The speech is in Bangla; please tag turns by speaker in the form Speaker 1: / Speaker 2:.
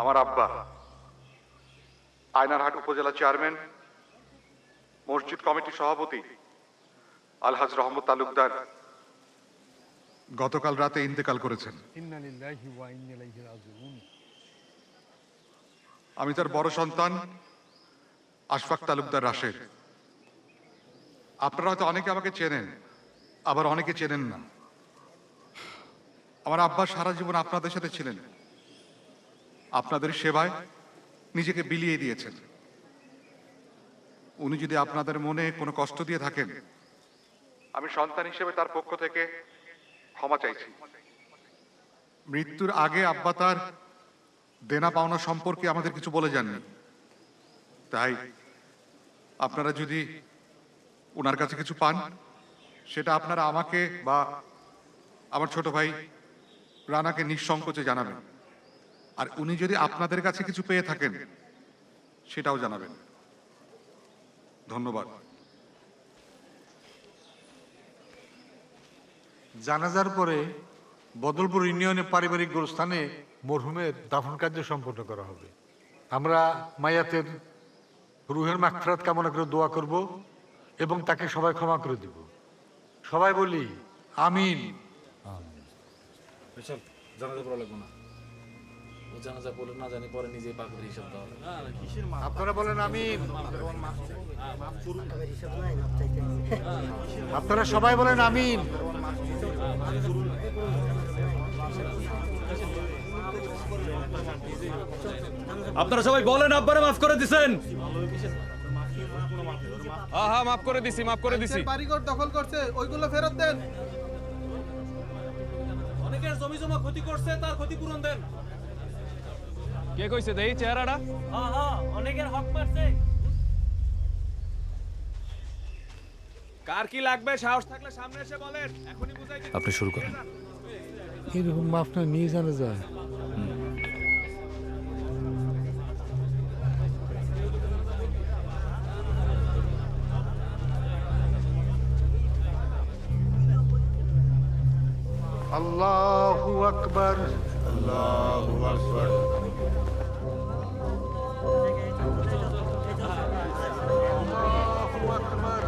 Speaker 1: আমার আব্বা আয়নারহাট উপজেলা চেয়ারম্যান মসজিদ কমিটির সভাপতি আলহাজ রহমত তালুকদার। গতকাল রাতে ইন্তেকাল করেছেন। আমি তার বড় সন্তান আশফাক তালুকদার রাশেদ। আপনারা হয়তো অনেকে আমাকে চেনেন আবার অনেকে চেনেন না। আমার আব্বা সারা জীবন আপনাদের সাথে ছিলেন। আপনাদের সেবায় নিজেকে বিলিয়ে দিয়েছেন। উনি যদি আপনাদের মনে কোনো কষ্ট দিয়ে থাকেন, আমি সন্তান হিসেবে তার পক্ষ থেকে ক্ষমা চাইছি। মৃত্যুর আগে আব্বা তার দেনা পাওনা সম্পর্কে আমাদের কিছু বলে যাননি। তাই আপনারা যদি ওনার কাছে কিছু পান, সেটা আপনারা আমাকে বা আমার ছোট ভাই রানাকে নিঃসংকোচে জানাবেন। আর উনি যদি আপনাদের কাছে কিছু পেয়ে থাকেন সেটাও জানাবেন। ধন্যবাদ।
Speaker 2: জানাজার পরে বদলপুর ইউনিয়নের পারিবারিক গোরস্থানে মরহুমের দাফন কার্য সম্পন্ন করা হবে। আমরা মায়াতের রুহের মাগফিরাত কামনা করে দোয়া করব এবং তাকে সবাই ক্ষমা করে দিব। সবাই বলি আমিন।
Speaker 3: জানাজা পড়া লাগবো না। জানাজা পড়লে না জানি পরে নিজেই পাকুড়ে হিসাব দেওয়া হবে
Speaker 2: আপনারা বলেন আমিন আপনারা সবাই বলেন আমিন।
Speaker 4: আপনারা সবাই বলেন আব্বারে মাফ করে দিছেন। হ্যাঁ হ্যাঁ মাফ করে দিছি মাফ করে দিছি।
Speaker 5: বাড়িঘর দখল করছে ওইগুলো ফেরত দেন।
Speaker 4: অনেকের জমি জমা ক্ষতি করছে তার ক্ষতিপূরণ দেন। কে কইছে? দেই চেহারাটা।
Speaker 6: অনেকের হক মারছে।
Speaker 4: কার কি লাগবে? সাহস থাকলে সামনে এসে বলেন। এখনই বুঝাই
Speaker 3: আপনি শুরু করেন।
Speaker 2: এরকম মাফ না নিয়ে জানা যায় আল্লাহু আকবার। আল্লাহু আকবার।